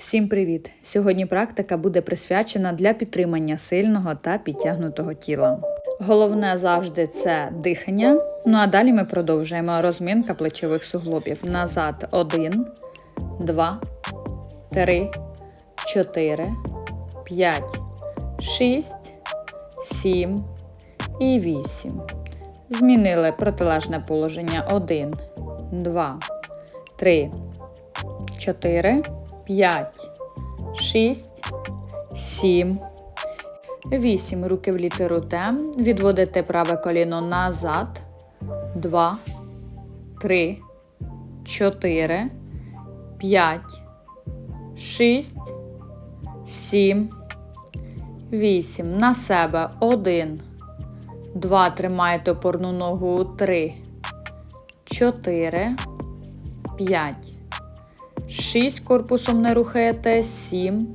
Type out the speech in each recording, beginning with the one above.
Всім привіт! Сьогодні практика буде присвячена для підтримання сильного та підтягнутого тіла. Головне завжди це дихання. Ну а далі ми продовжуємо розминка плечових суглобів. Назад 1, 2, 3, 4, 5, 6, 7 і 8. Змінили протилежне положення 1, 2, 3, 4, 5, 6, 7, 8. Руки в літеру Т. Відводите праве коліно назад. 2, 3, 4, 5, 6, 7, 8. На себе. 1, 2. Тримаєте опорну ногу. 3, 4, 5. 6 корпусом не рухаєте, 7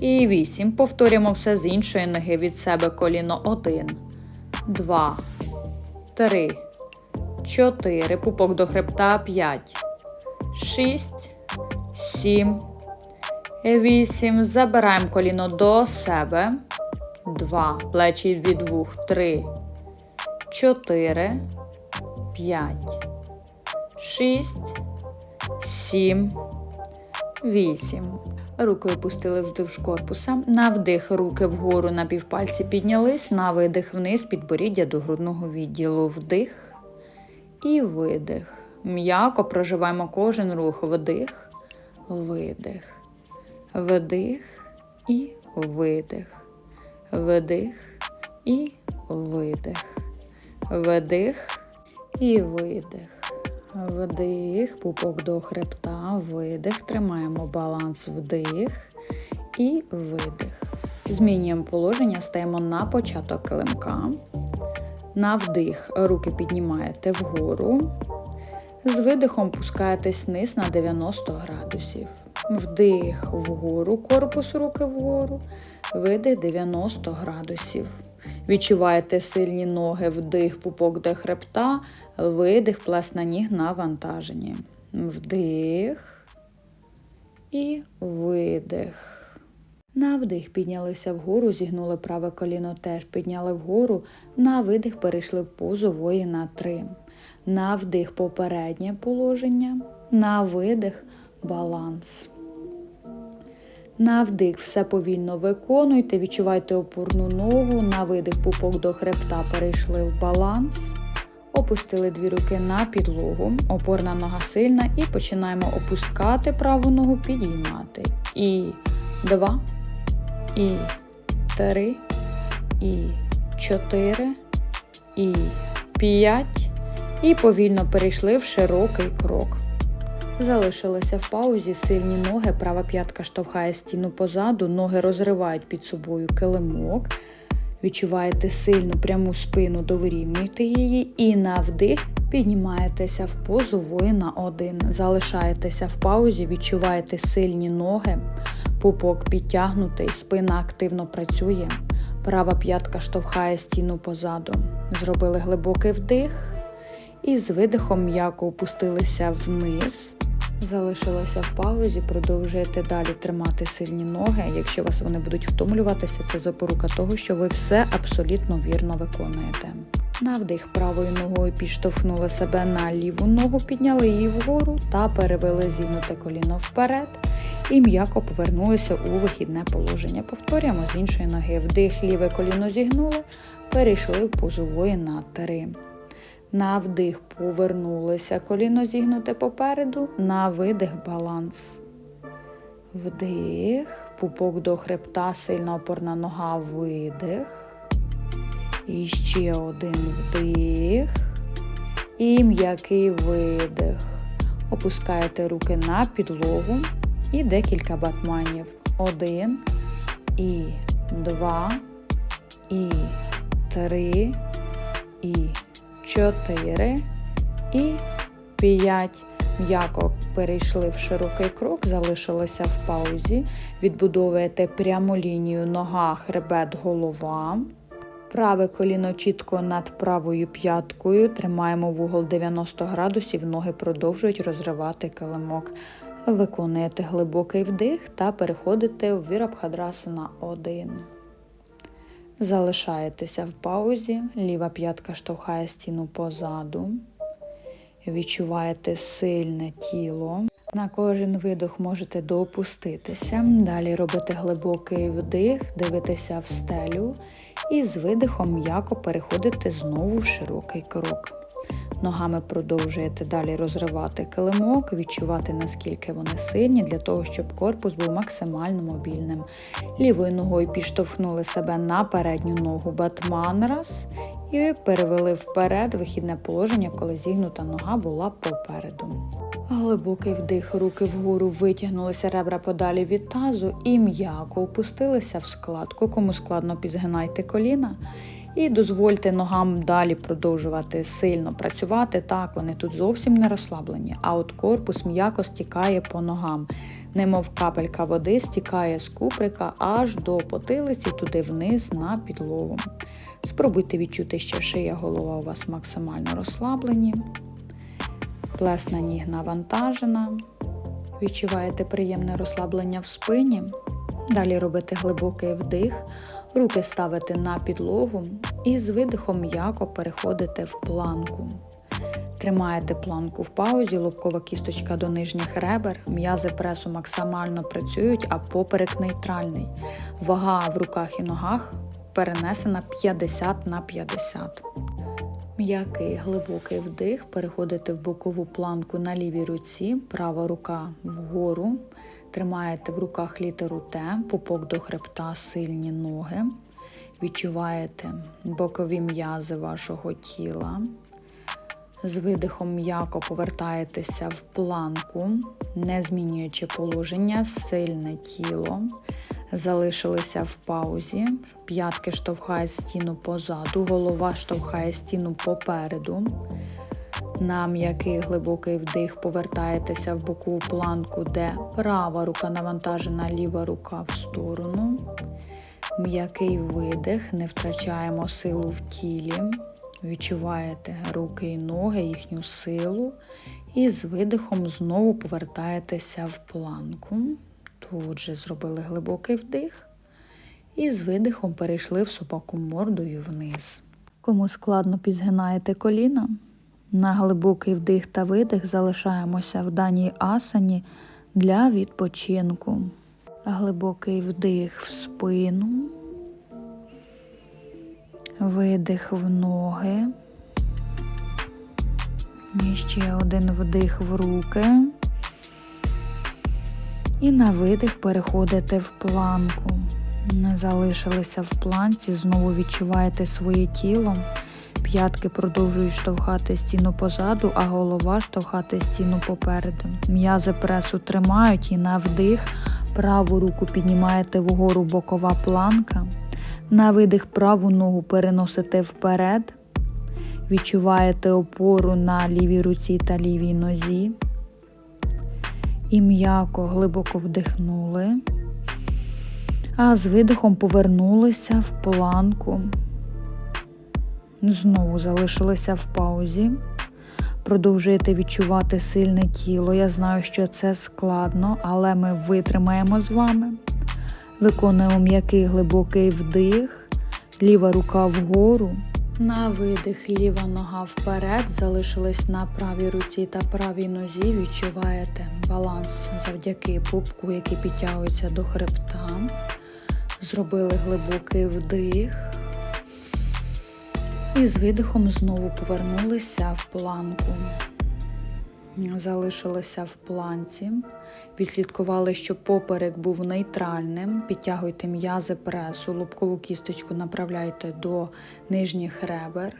і 8. Повторюємо все з іншої ноги від себе коліно 1, 2, 3, 4. Пупок до хребта 5, 6, 7, 8. Забираємо коліно до себе. 2. Плечі від вух. 3, 4, 5, 6, 7, 8. Руки опустили вздовж корпуса. На вдих руки вгору на півпальці піднялись. На видих вниз підборіддя до грудного відділу. Вдих і видих. М'яко проживаємо кожен рух. Вдих, видих. Вдих і видих. Вдих і видих. Вдих і видих. Вдих, пупок до хребта, видих. Тримаємо баланс вдих і видих. Змінюємо положення, стаємо на початок килимка. На вдих руки піднімаєте вгору. З видихом пускаєтесь вниз на 90 градусів. Вдих вгору, корпус руки вгору, видих 90 градусів. Відчуваєте сильні ноги, вдих, пупок до хребта, видих, плесна ніг навантажені. Вдих і видих. На вдих піднялися вгору, зігнули праве коліно теж підняли вгору. На видих перейшли в позу воїна 3. На вдих попереднє положення. На видих баланс. На вдих все повільно виконуйте, відчувайте опорну ногу, на видих пупок до хребта перейшли в баланс. Опустили дві руки на підлогу, опорна нога сильна і починаємо опускати праву ногу, підіймати. І два, і три, і чотири, і п'ять. І повільно перейшли в широкий крок. Залишилися в паузі сильні ноги, права п'ятка штовхає стіну позаду, ноги розривають під собою килимок. Відчуваєте сильну пряму спину, довирівнюєте її і на вдих піднімаєтеся в позу воїна 1. Залишаєтеся в паузі, відчуваєте сильні ноги, пупок підтягнутий, спина активно працює. Права п'ятка штовхає стіну позаду. Зробили глибокий вдих і з видихом м'яко опустилися вниз. Залишилося в паузі, продовжуєте далі тримати сильні ноги. Якщо вас вони будуть втомлюватися, це запорука того, що ви все абсолютно вірно виконуєте. На вдих правою ногою підштовхнули себе на ліву ногу, підняли її вгору та перевели зігнуте коліно вперед і м'яко повернулися у вихідне положення. Повторюємо з іншої ноги. Вдих, ліве коліно зігнули, перейшли в позової на три. На вдих повернулися, коліно зігнуте попереду, на видих баланс. Вдих, пупок до хребта, сильна опорна нога, видих. І ще один вдих. І м'який видих. Опускаєте руки на підлогу і декілька батманів. Один, і два, і три, і 4 і 5. М'яко перейшли в широкий крок, залишилися в паузі. Відбудовуєте пряму лінію нога, хребет, голова. Праве коліно чітко над правою п'яткою. Тримаємо вугол 90 градусів, ноги продовжують розривати килимок. Виконуєте глибокий вдих та переходите в Вірабхадрасана 1. Залишаєтеся в паузі, ліва п'ятка штовхає стіну позаду. Відчуваєте сильне тіло. На кожен видох можете доопуститися. Далі робите глибокий вдих, дивитеся в стелю і з видихом м'яко переходите знову в широкий крок. Ногами продовжуєте далі розривати килимок, відчувати наскільки вони сильні, для того, щоб корпус був максимально мобільним. Лівою ногою підштовхнули себе на передню ногу Батманрас і перевели вперед вихідне положення, коли зігнута нога була попереду. Глибокий вдих, руки вгору витягнулися ребра подалі від тазу і м'яко опустилися в складку. Кому складно підзгинайте коліна. І дозвольте ногам далі продовжувати сильно працювати. Так, вони тут зовсім не розслаблені, а от корпус м'яко стікає по ногам, немов капелька води стікає з куприка аж до потилиці туди вниз на підлогу. Спробуйте відчути, що шия голова у вас максимально розслаблені. Плесна ніг навантажена. Відчуваєте приємне розслаблення в спині. Далі робите глибокий вдих, руки ставите на підлогу і з видихом м'яко переходите в планку. Тримаєте планку в паузі, лобкова кісточка до нижніх ребер, м'язи пресу максимально працюють, а поперек нейтральний. Вага в руках і ногах перенесена 50 на 50. М'який глибокий вдих, переходите в бокову планку на лівій руці, права рука вгору. Тримаєте в руках літеру Т, пупок до хребта, сильні ноги. Відчуваєте бокові м'язи вашого тіла. З видихом м'яко повертаєтеся в планку, не змінюючи положення, сильне тіло. Залишилися в паузі. П'ятки штовхає стіну позаду, голова штовхає стіну попереду. На м'який глибокий вдих повертаєтеся в бокову планку, де права рука навантажена, ліва рука в сторону. М'який видих, не втрачаємо силу в тілі. Відчуваєте руки і ноги, їхню силу. І з видихом знову повертаєтеся в планку. Тут же зробили глибокий вдих. І з видихом перейшли в собаку мордою вниз. Кому складно підзгинаєте коліна, на глибокий вдих та видих залишаємося в даній асані для відпочинку. Глибокий вдих в спину, видих в ноги. І ще один вдих в руки. І на видих переходите в планку. Не залишилися в планці, знову відчуваєте своє тіло. П'ятки продовжують штовхати стіну позаду, а голова штовхати стіну попереду. М'язи пресу тримають і на вдих праву руку піднімаєте вгору бокова планка. На видих праву ногу переносите вперед. Відчуваєте опору на лівій руці та лівій нозі. І м'яко глибоко вдихнули, а з видихом повернулися в планку. Знову залишилися в паузі. Продовжуєте відчувати сильне тіло. Я знаю, що це складно, але ми витримаємо з вами. Виконуємо м'який глибокий вдих, ліва рука вгору. На видих ліва нога вперед, залишились на правій руці та правій нозі. Відчуваєте баланс завдяки пупку, який підтягується до хребта. Зробили глибокий вдих. І з видихом знову повернулися в планку. Залишилися в планці, відслідкували, що поперек був нейтральним. Підтягуйте м'язи пресу, лобкову кісточку направляйте до нижніх ребер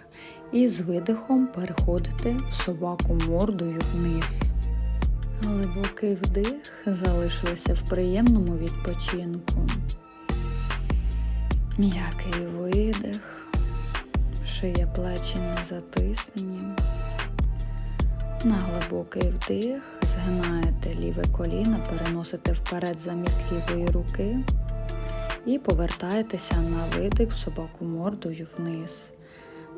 і з видихом переходите в собаку мордою вниз. Глибокий вдих, залишилися в приємному відпочинку. М'який видих шия плечі не затиснені. На глибокий вдих, згинаєте ліве коліно, переносите вперед замість лівої руки і повертаєтеся на видих в собаку мордою вниз.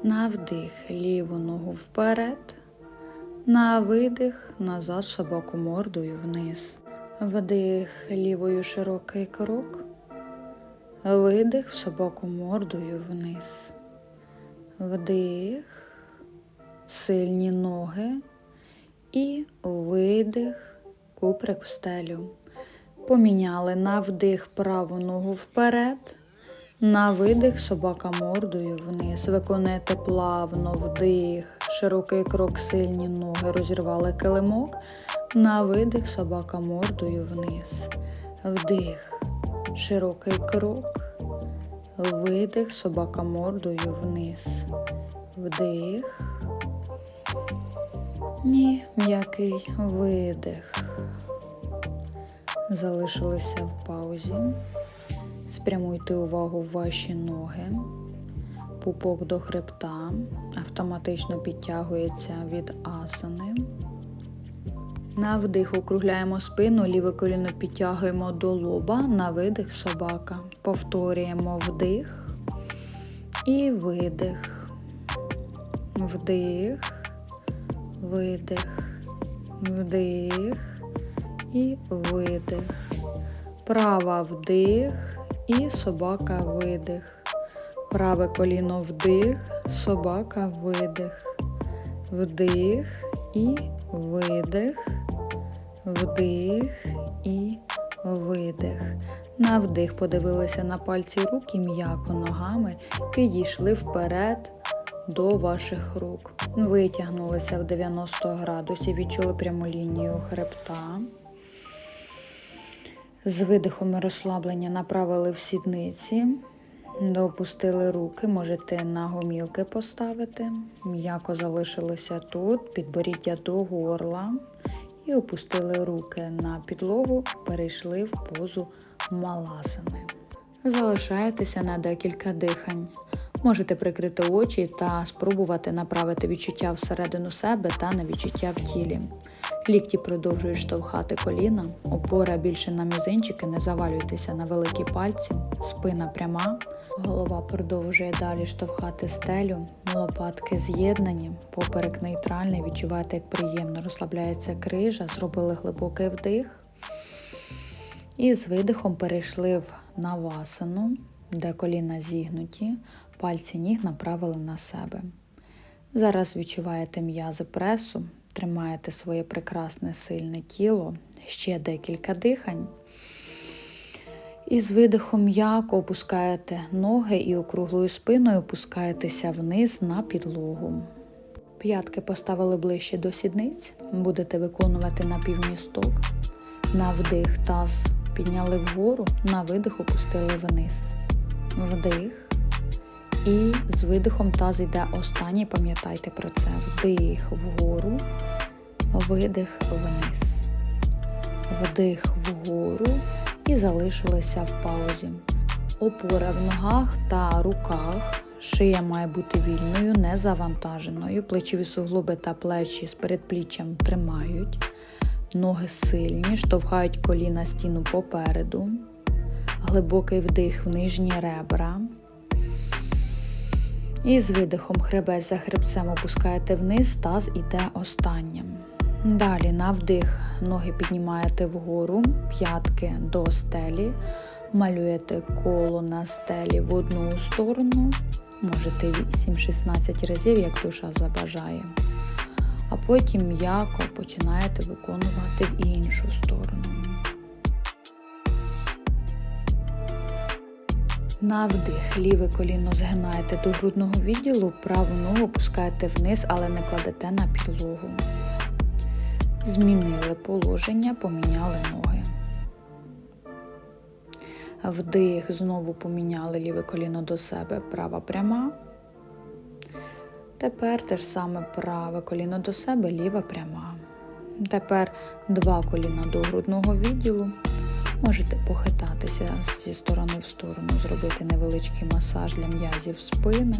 На вдих ліву ногу вперед, на видих назад собаку мордою вниз. Вдих лівою широкий крок. Видих собаку мордою вниз. Вдих, сильні ноги і видих, куприк в стелю. Поміняли на вдих праву ногу вперед, на видих собака мордою вниз. Виконуєте плавно вдих, широкий крок, сильні ноги, розірвали килимок. На видих собака мордою вниз. Вдих, широкий крок. Видих, собака мордою вниз. Вдих. І м'який видих. Залишилися в паузі. Спрямуйте увагу в ваші ноги. Пупок до хребта автоматично підтягується від асани. На вдих округляємо спину, ліве коліно підтягуємо до лоба, на видих собака. Повторюємо вдих і видих. Вдих, видих, вдих і видих. Права вдих і собака видих. Праве коліно вдих, собака видих. Вдих і видих, вдих і видих. На вдих подивилися на пальці рук і м'яко ногами підійшли вперед до ваших рук. Витягнулися в 90 градусів, відчули пряму лінію хребта. З видихом розслаблення направили в сідниці, допустили руки, можете на гомілки поставити. М'яко залишилися тут, підборіддя до горла і опустили руки на підлогу, перейшли в позу маласани. Залишаєтеся на декілька дихань. Можете прикрити очі та спробувати направити відчуття всередину себе та на відчуття в тілі. Лікті продовжують штовхати коліна, опора більше на мізинчики, не завалюйтеся на великі пальці, спина пряма, голова продовжує далі штовхати стелю, лопатки з'єднані, поперек нейтральний, відчуваєте, як приємно розслабляється крижа, зробили глибокий вдих. І з видихом перейшли в навасану, де коліна зігнуті, пальці ніг направили на себе. Зараз відчуваєте м'язи пресу, тримаєте своє прекрасне сильне тіло, ще декілька дихань. І з видихом м'яко опускаєте ноги і округлою спиною опускаєтеся вниз на підлогу. П'ятки поставили ближче до сідниць, будете виконувати напівмісток. На вдих таз підняли вгору, на видих опустили вниз. Вдих. І з видихом таз йде останній, пам'ятайте про це. Вдих вгору, видих вниз. Вдих вгору і залишилися в паузі. Опора в ногах та руках. Шия має бути вільною, не завантаженою. Плечові суглоби та плечі з передпліччям тримають. Ноги сильні, штовхають коліна стіну попереду. Глибокий вдих в нижні ребра. І з видихом хребець за хребцем опускаєте вниз, таз іде останнім. Далі на вдих ноги піднімаєте вгору, п'ятки до стелі, малюєте коло на стелі в одну сторону, можете 8-16 разів, як душа забажає. А потім м'яко починаєте виконувати в іншу сторону. На вдих ліве коліно згинаєте до грудного відділу, праву ногу опускаєте вниз, але не кладете на підлогу. Змінили положення, поміняли ноги. Вдих, знову поміняли ліве коліно до себе, права пряма. Тепер те ж саме праве коліно до себе, ліва пряма. Тепер два коліна до грудного відділу. Можете похитатися зі сторони в сторону, зробити невеличкий масаж для м'язів спини.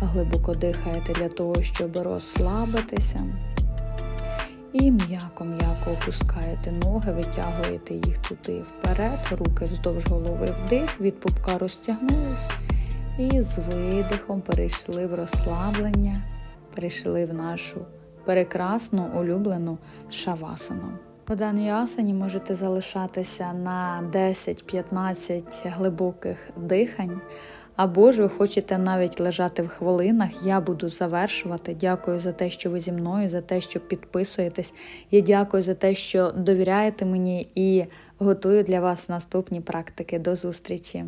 Глибоко дихаєте для того, щоб розслабитися. І м'яко-м'яко опускаєте ноги, витягуєте їх туди вперед, руки вздовж голови вдих, від пупка розтягнулись. І з видихом перейшли в розслаблення, перейшли в нашу прекрасну улюблену шавасану. У даній асані можете залишатися на 10-15 глибоких дихань. Або ж ви хочете навіть лежати в хвилинах, я буду завершувати. Дякую за те, що ви зі мною, за те, що підписуєтесь. Я дякую за те, що довіряєте мені і готую для вас наступні практики. До зустрічі!